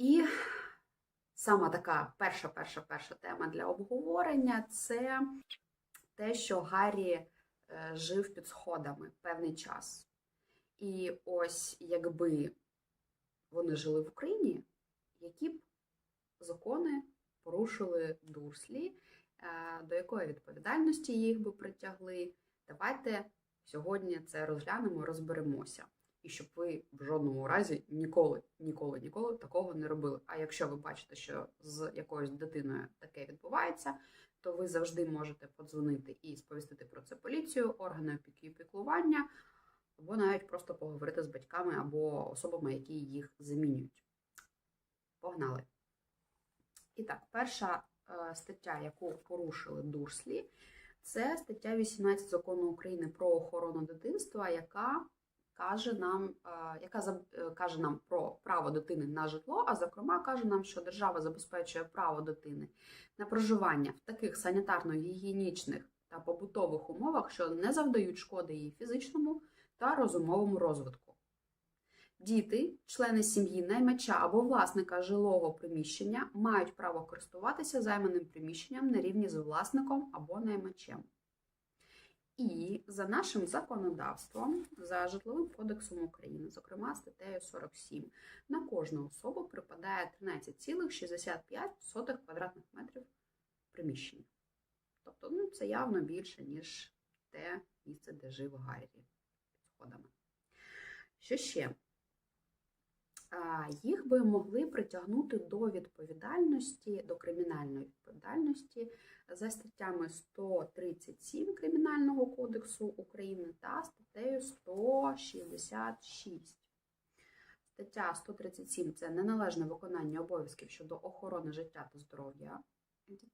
І сама така перша, перша, перша тема для обговорення це те, що Гаррі е, жив під сходами певний час. І ось якби вони жили в Україні, які б закони порушили Дурслі, е, до якої відповідальності їх би притягли. Давайте сьогодні це розглянемо, розберемося. І щоб ви в жодному разі ніколи, ніколи, ніколи такого не робили. А якщо ви бачите, що з якоюсь дитиною таке відбувається, то ви завжди можете подзвонити і сповістити про це поліцію, органи опіки і піклування, або навіть просто поговорити з батьками або особами, які їх замінюють. Погнали! І так, перша е, стаття, яку порушили Дурслі, це стаття 18 закону України про охорону дитинства, яка каже нам, е, яка е, каже нам про право дитини на житло, а зокрема каже нам, що держава забезпечує право дитини на проживання в таких санітарно-гігієнічних та побутових умовах, що не завдають шкоди її фізичному та розумовому розвитку. Діти, члени сім'ї, наймача або власника жилого приміщення мають право користуватися займаним приміщенням на рівні з власником або наймачем. І за нашим законодавством, за житловим кодексом України, зокрема статтею 47, на кожну особу припадає 13,65 квадратних метрів приміщення. Тобто, ну, це явно більше, ніж те місце, де жив Гаррі під сходами. Що ще? Їх би могли притягнути до відповідальності, до кримінальної відповідальності за статтями 137 Кримінального кодексу України та статтею 166. Стаття 137 це неналежне виконання обов'язків щодо охорони життя та здоров'я дітей.